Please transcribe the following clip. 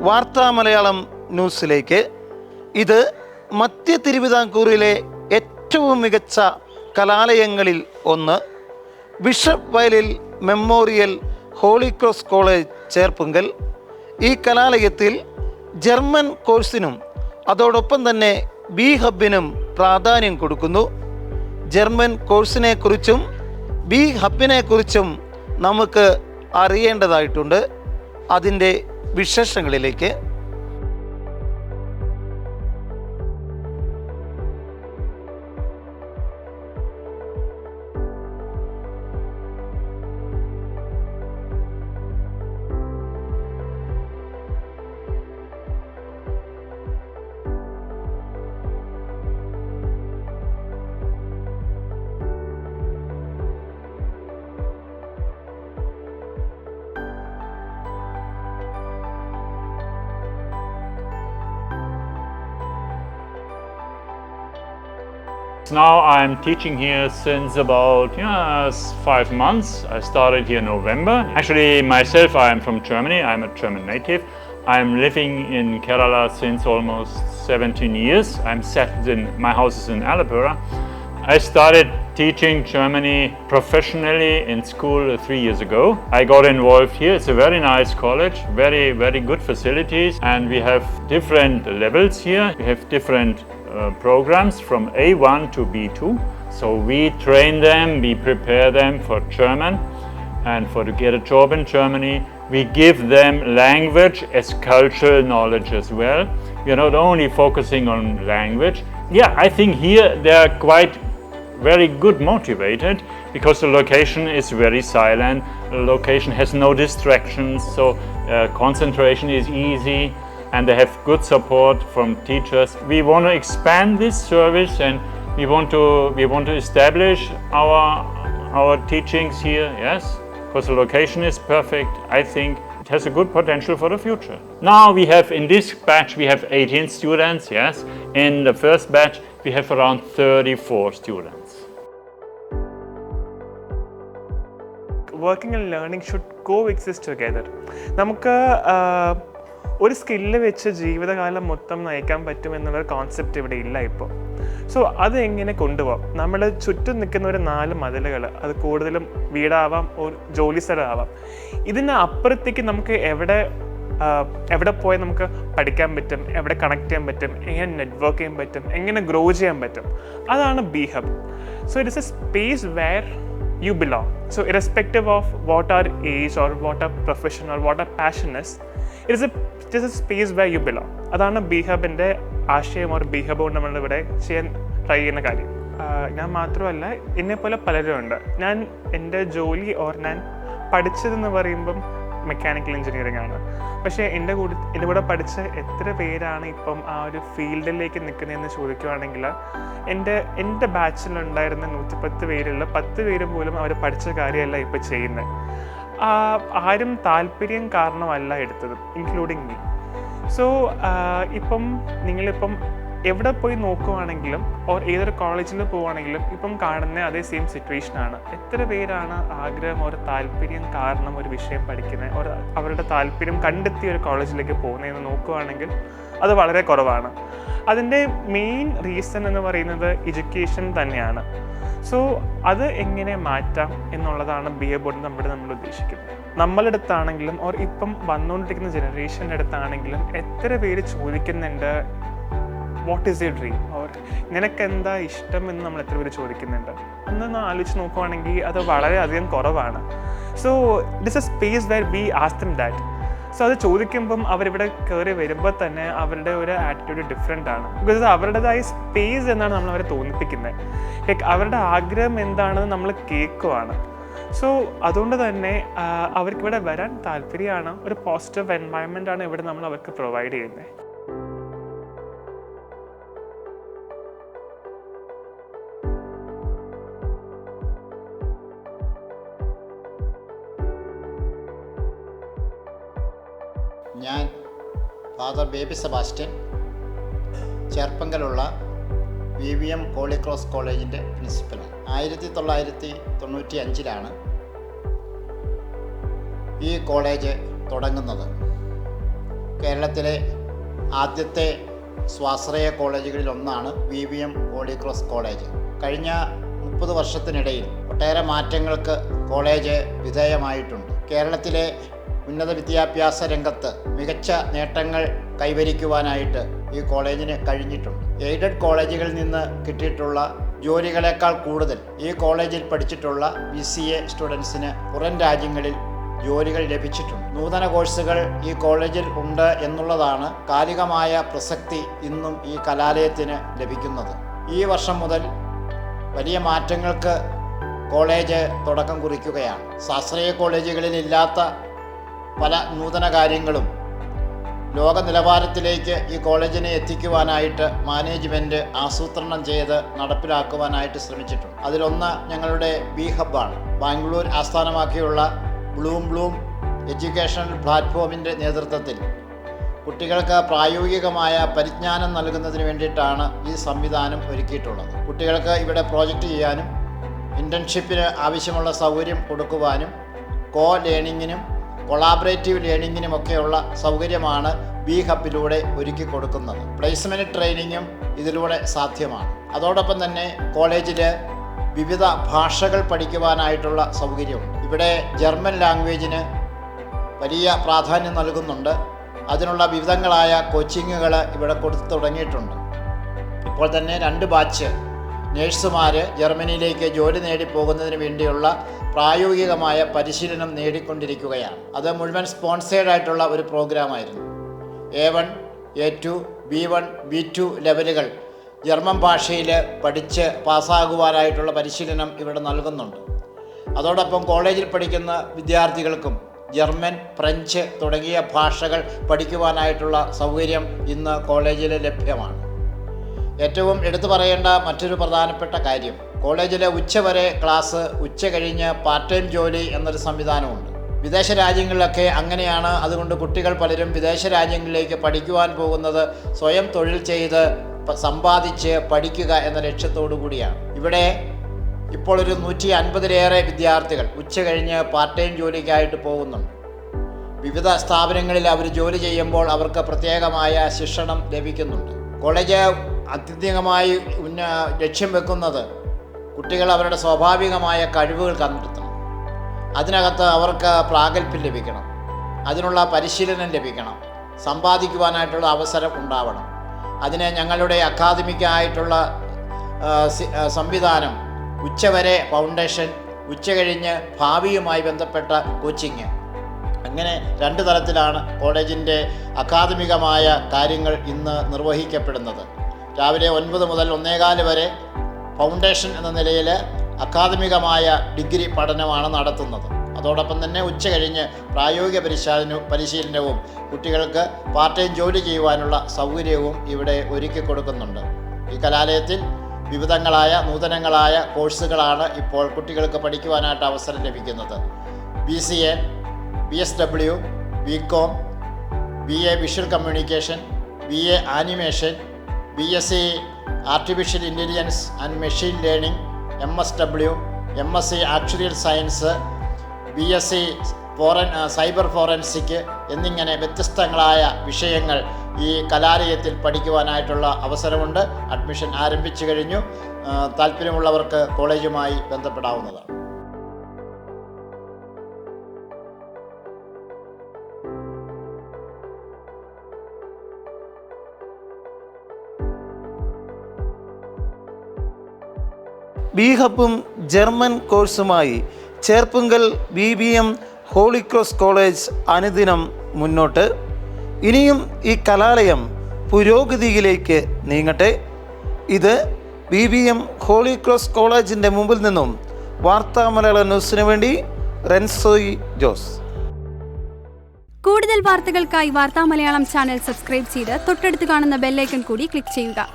വാർത്താ മലയാളം ന്യൂസിലേക്ക്. ഇത് മധ്യ തിരുവിതാംകൂറിലെ ഏറ്റവും മികച്ച കലാലയങ്ങളിൽ ഒന്ന്. Bishop Vayalil memorial holy cross college Cherpunkal. ഈ കലാലയത്തിൽ ജർമ്മൻ കോഴ്സിനും അതോടൊപ്പം തന്നെ ബി ഹബിനും പ്രാധാന്യം കൊടുക്കുന്നു. ജർമ്മൻ കോഴ്സിനെ കുറിച്ചും ബി ഹബിനെ കുറിച്ചും നമുക്ക് അറിയേണ്ടതായിട്ടുണ്ട്. അതിന്റെ വിശേഷങ്ങളിലേക്ക് Now I'm teaching here since about yeah, five months. I started here in November. Actually, myself, I'm from Germany. I'm a German native. I'm living in Kerala since almost 17 years. I'm settled in my house is in Alabora. I started teaching Germany professionally in school three years ago. I got involved here. It's a very nice college, very, very good facilities, and we have different levels here. We have different uh, programs from A1 to B2. So we train them, we prepare them for German and for to get a job in Germany. We give them language as cultural knowledge as well. We are not only focusing on language. Yeah, I think here they are quite very good motivated because the location is very silent. The location has no distractions, so uh, concentration is easy and they have good support from teachers. We want to expand this service and we want to we want to establish our our teachings here, yes, because the location is perfect. I think it has a good potential for the future. Now we have in this batch we have 18 students, yes. In the first batch we have around 34 students. Working and learning should coexist together നമുക്ക് ആഹ്, ഒരു skill വെച്ച് ജീവിതകാലം മൊത്തം നയിക്കാൻ പറ്റും എന്നുള്ള concept ഇവിടെ ഇല്ല ഇപ്പോൾ സോ അത് എങ്ങനെ കൊണ്ടുപോകാം നമ്മൾ ചുറ്റും നിൽക്കുന്ന ഒരു നാല് മതിലുകൾ അത് കൂടുതലും വീടാവാം ഒരു ജോലി സ്ഥലമാവാം ഇതിന് അപ്പുറത്തേക്ക് നമുക്ക് എവിടെ എവിടെ പോയാൽ നമുക്ക് പഠിക്കാൻ പറ്റും എവിടെ കണക്ട് ചെയ്യാൻ പറ്റും എങ്ങനെ നെറ്റ്വർക്ക് ചെയ്യാൻ പറ്റും എങ്ങനെ ഗ്രോ ചെയ്യാൻ പറ്റും? അതാണ് B hub so it is a space where you belong. So, irrespective of what our age or what our profession or what our passion is, it is a it is a space where you belong. അതാണ് B ഹബിന്റെ ആശയം ഒരു B hub കൊണ്ട് നമ്മൾ ഇവിടെ ചെയ്യാൻ try ചെയ്യുന്ന കാര്യം ഞാൻ മാത്രമല്ല എന്നെ പോലെ പലരും ഉണ്ട് ഞാൻ എന്റെ ജോലി ഓർ ഞാൻ പഠിച്ചതെന്ന് പറയുമ്പം മെക്കാനിക്കൽ എഞ്ചിനീയറിംഗ് ആണ്. പക്ഷേ എന്റെ കൂടെ എന്റെ കൂടെ പഠിച്ച എത്ര പേരാണ് ഇപ്പം ആ ഒരു ഫീൽഡിലേക്ക് നിൽക്കുന്നതെന്ന് ചോദിക്കുവാണെങ്കിൽ എന്റെ എന്റെ ബാച്ചിലുണ്ടായിരുന്ന നൂറ്റിപ്പത്ത് പേരുള്ള പത്ത് പേര് പോലും അവർ പഠിച്ച കാര്യമല്ല ഇപ്പം ചെയ്യുന്നത്. ആരും താല്പര്യം കാരണമല്ല എടുത്തത് ഇൻക്ലൂഡിങ് മീ സോ ഇപ്പം നിങ്ങളിപ്പം എവിടെ പോയി നോക്കുവാണെങ്കിലും ഓർ ഏതൊരു കോളേജിൽ പോവുകയാണെങ്കിലും ഇപ്പം കാണുന്ന അതേ സെയിം സിറ്റുവേഷൻ ആണ്. എത്ര പേരാണ് ആഗ്രഹം ഒരു താല്പര്യം കാരണം ഒരു വിഷയം പഠിക്കുന്നത്? ഒരു അവരുടെ താല്പര്യം കണ്ടെത്തി ഒരു കോളേജിലേക്ക് പോകുന്നതെന്ന് നോക്കുവാണെങ്കിൽ അത് വളരെ കുറവാണ്. അതിന്റെ മെയിൻ റീസൺ എന്ന് പറയുന്നത് എഡ്യൂക്കേഷൻ തന്നെയാണ്. സോ അത് എങ്ങനെ മാറ്റാം എന്നുള്ളതാണ് ബി എ ബോർഡ് നമ്മുടെ നമ്മൾ ഉദ്ദേശിക്കുന്നത്. നമ്മളുടെ അടുത്താണെങ്കിലും ഓർ ഇപ്പം വന്നുകൊണ്ടിരിക്കുന്ന ജനറേഷന്റെ അടുത്താണെങ്കിലും എത്ര പേര് ചോദിക്കുന്നുണ്ട് what is you dream or നിനക്ക് എന്താ ഇഷ്ടം എന്ന് നമ്മൾ എത്ര പേര് ചോദിക്കുന്നുണ്ട്? അന്നൊന്ന് ആലോചിച്ച് നോക്കുവാണെങ്കിൽ അത് വളരെയധികം കുറവാണ്. So this a space where we ask them that so അത് ചോദിക്കുമ്പം അവരിവിടെ കയറി വരുമ്പോൾ തന്നെ അവരുടെ ഒരു ആറ്റിറ്റ്യൂഡ് ഡിഫറെന്റ് ആണ്. ബിക്കോസ് അവരുടേതായ സ്പേസ് എന്നാണ് നമ്മൾ അവരെ തോന്നിപ്പിക്കുന്നത് ലൈക്ക് അവരുടെ ആഗ്രഹം എന്താണെന്ന് നമ്മൾ കേൾക്കുവാണ്. സോ അതുകൊണ്ട് തന്നെ അവർക്കിവിടെ വരാൻ താല്പര്യമാണ്. ഒരു പോസിറ്റീവ് എൻവയൺമെന്റ് ആണ് ഇവിടെ നമ്മൾ അവർക്ക് പ്രൊവൈഡ് ചെയ്യുന്നത് father baby Sebastian ചേർപ്പങ്കലുള്ള V V M holy cross കോളേജിന്റെ പ്രിൻസിപ്പലാണ് ആയിരത്തി തൊള്ളായിരത്തി തൊണ്ണൂറ്റി അഞ്ചിലാണ് ഈ കോളേജ് തുടങ്ങുന്നത്. കേരളത്തിലെ ആദ്യത്തെ സ്വാശ്രയ കോളേജുകളിൽ ഒന്നാണ് V V M holy cross college കഴിഞ്ഞ മുപ്പത് വർഷത്തിനിടയിൽ ഒട്ടേറെ മാറ്റങ്ങൾക്ക് കോളേജ് വിധേയമായിട്ടുണ്ട്. കേരളത്തിലെ ഉന്നത വിദ്യാഭ്യാസ രംഗത്ത് മികച്ച നേട്ടങ്ങൾ കൈവരിക്കുവാനായിട്ട് ഈ കോളേജിന് കഴിഞ്ഞിട്ടുണ്ട്. എയ്ഡഡ് കോളേജുകളിൽ നിന്ന് കിട്ടിയിട്ടുള്ള ജോലികളെക്കാൾ കൂടുതൽ ഈ കോളേജിൽ പഠിച്ചിട്ടുള്ള ബി സി എ സ്റ്റുഡൻസിന് പുറം രാജ്യങ്ങളിൽ ജോലികൾ ലഭിച്ചിട്ടുണ്ട്. നൂതന കോഴ്സുകൾ ഈ കോളേജിൽ ഉണ്ട് എന്നുള്ളതാണ് കാലികമായ പ്രസക്തി ഇന്നും ഈ കലാലയത്തിന് ലഭിക്കുന്നത്. ഈ വർഷം മുതൽ വലിയ മാറ്റങ്ങൾക്ക് കോളേജ് തുടക്കം കുറിക്കുകയാണ്. ശാസ്ത്രീയ കോളേജുകളിൽ ഇല്ലാത്ത പല നൂതന കാര്യങ്ങളും ലോക നിലവാരത്തിലേക്ക് ഈ കോളേജിനെ എത്തിക്കുവാനായിട്ട് മാനേജ്മെന്റ് ആസൂത്രണം ചെയ്ത് നടപ്പിലാക്കുവാനായിട്ട് ശ്രമിച്ചിട്ടുണ്ട്. അതിലൊന്ന് ഞങ്ങളുടെ ബി ഹബ്ബാണ്. ബാംഗ്ലൂർ ആസ്ഥാനമാക്കിയുള്ള ബ്ലൂം ബ്ലൂം എഡ്യൂക്കേഷണൽ പ്ലാറ്റ്ഫോമിന്റെ നേതൃത്വത്തിൽ കുട്ടികൾക്ക് പ്രായോഗികമായ പരിജ്ഞാനം നൽകുന്നതിന് വേണ്ടിയിട്ടാണ് ഈ സംവിധാനം ഒരുക്കിയിട്ടുള്ളത്. കുട്ടികൾക്ക് ഇവിടെ പ്രോജക്റ്റ് ചെയ്യാനും ഇന്റേൺഷിപ്പിന് ആവശ്യമുള്ള സൗകര്യം കൊടുക്കുവാനും കോ ലേണിങ്ങിനും കൊളാബറേറ്റീവ് ലേണിങ്ങിനും ഒക്കെയുള്ള സൗകര്യമാണ് ബി ഹബിലൂടെ ഒരുക്കി കൊടുക്കുന്നത്. പ്ലേസ്മെന്റ് ട്രെയിനിങ്ങും ഇതിലൂടെ സാധ്യമാണ്. അതോടൊപ്പം തന്നെ കോളേജിൽ വിവിധ ഭാഷകൾ പഠിക്കുവാനായിട്ടുള്ള സൗകര്യമുണ്ട് ഇവിടെ ജർമ്മൻ ലാംഗ്വേജിന് വലിയ പ്രാധാന്യം നൽകുന്നുണ്ട്. അതിനുള്ള വിവിധങ്ങളായ കോച്ചിങ്ങുകൾ ഇവിടെ കൊടുത്തു തുടങ്ങിയിട്ടുണ്ട്. ഇപ്പോൾ തന്നെ രണ്ട് ബാച്ച് നേഴ്സുമാർ ജർമ്മനിയിലേക്ക് ജോലി നേടിപ്പോകുന്നതിന് വേണ്ടിയുള്ള പ്രായോഗികമായ പരിശീലനം നേടിക്കൊണ്ടിരിക്കുകയാണ്. അത് മുഴുവൻ സ്പോൺസേഡ് ആയിട്ടുള്ള ഒരു പ്രോഗ്രാമായിരുന്നു A one A two B one B two ലെവലുകൾ ജർമ്മൻ ഭാഷയിൽ പഠിച്ച് പാസ്സാകുവാനായിട്ടുള്ള പരിശീലനം ഇവിടെ നൽകുന്നുണ്ട്. അതോടൊപ്പം കോളേജിൽ പഠിക്കുന്ന വിദ്യാർത്ഥികൾക്കും ജർമ്മൻ ഫ്രഞ്ച് തുടങ്ങിയ ഭാഷകൾ പഠിക്കുവാനായിട്ടുള്ള സൗകര്യം ഇന്ന് കോളേജിൽ ലഭ്യമാണ്. ഏറ്റവും എടുത്തു പറയേണ്ട മറ്റൊരു പ്രധാനപ്പെട്ട കാര്യം കോളേജിലെ ഉച്ചവരെ ക്ലാസ് ഉച്ച കഴിഞ്ഞ് പാർട്ട് ടൈം ജോലി എന്നൊരു സംവിധാനമുണ്ട്. വിദേശ രാജ്യങ്ങളിലൊക്കെ അങ്ങനെയാണ്. അതുകൊണ്ട് കുട്ടികൾ പലരും വിദേശ രാജ്യങ്ങളിലേക്ക് പഠിക്കുവാൻ പോകുന്നത് സ്വയം തൊഴിൽ ചെയ്ത് സമ്പാദിച്ച് പഠിക്കുക എന്ന ലക്ഷ്യത്തോടു കൂടിയാണ്. ഇവിടെ ഇപ്പോൾ ഒരു നൂറ്റി അൻപതിലേറെ വിദ്യാർത്ഥികൾ ഉച്ച കഴിഞ്ഞ് പാർട്ട് ടൈം ജോലിക്കായിട്ട് പോകുന്നുണ്ട്. വിവിധ സ്ഥാപനങ്ങളിൽ അവർ ജോലി ചെയ്യുമ്പോൾ അവർക്ക് പ്രത്യേകമായ ശിക്ഷണം ലഭിക്കുന്നുണ്ട്. കോളേജ് അത്യന്തികമായി ഉന്ന ലക്ഷ്യം വെക്കുന്നത് കുട്ടികൾ അവരുടെ സ്വാഭാവികമായ കഴിവുകൾ കണ്ടെത്തണം. അതിനകത്ത് അവർക്ക് പ്രാഗൽഭ്യം ലഭിക്കണം. അതിനുള്ള പരിശീലനം ലഭിക്കണം. സമ്പാദിക്കുവാനായിട്ടുള്ള അവസരം ഉണ്ടാവണം. അതിന് ഞങ്ങളുടെ അക്കാദമിക്കായിട്ടുള്ള സംവിധാനം ഉച്ചവരെ ഫൗണ്ടേഷൻ ഉച്ച കഴിഞ്ഞ് ഭാവിയുമായി ബന്ധപ്പെട്ട കോച്ചിങ്. അങ്ങനെ രണ്ട് തരത്തിലാണ് കോളേജിന്റെ അക്കാദമികമായ കാര്യങ്ങൾ ഇന്ന് നിർവഹിക്കപ്പെടുന്നത്. രാവിലെ ഒൻപത് മുതൽ ഒന്നേകാൽ വരെ ഫൗണ്ടേഷൻ എന്ന നിലയിൽ അക്കാദമികമായ ഡിഗ്രി പഠനമാണ് നടത്തുന്നത്. അതോടൊപ്പം തന്നെ ഉച്ച കഴിഞ്ഞ് പ്രായോഗിക പരിശീലന പരിശീലനവും കുട്ടികൾക്ക് പാർട്ട് ടൈം ജോലി ചെയ്യുവാനുള്ള സൗകര്യവും ഇവിടെ ഒരുക്കി കൊടുക്കുന്നുണ്ട്. ഈ കലാലയത്തിൽ വിവിധങ്ങളായ നൂതനങ്ങളായ കോഴ്സുകളാണ് ഇപ്പോൾ കുട്ടികൾക്ക് പഠിക്കുവാനായിട്ട് അവസരം ലഭിക്കുന്നത്. B C A B S W B com B A visual communication B A animation B S C artificial intelligence and machine learning M S W M S C actuarial science B S C foren cyber forensic എന്നിങ്ങനെ വ്യത്യസ്തങ്ങളായ വിഷയങ്ങൾ ഈ കലാലയത്തിൽ പഠിക്കുവാനായിട്ടുള്ള അവസരമുണ്ട്. Admission ആരംഭിച്ചു കഴിഞ്ഞു. താല്പര്യമുള്ളവർക്ക് കോളേജുമായി ബന്ധപ്പെടാവുന്നതാണ്. B German കോഴ്സുമായി Cherpunkal B B M holy cross college അനുദിനം മുന്നോട്ട്. ഇനിയും ഈ കലാലയം പുരോഗതിയിലേക്ക് നീങ്ങട്ടെ. ഇത് ബി ബി എം ഹോളിക്രോസ് കോളേജിന്റെ മുമ്പിൽ നിന്നും വാർത്താ മലയാള ന്യൂസിനു വേണ്ടി റെൻസോയി ജോസ്. കൂടുതൽ വാർത്തകൾക്കായി വാർത്താ മലയാളം ചാനൽ സബ്സ്ക്രൈബ് ചെയ്ത് തൊട്ടടുത്ത് കാണുന്ന ബെല്ലൈക്കൺ കൂടി ക്ലിക്ക് ചെയ്യുക.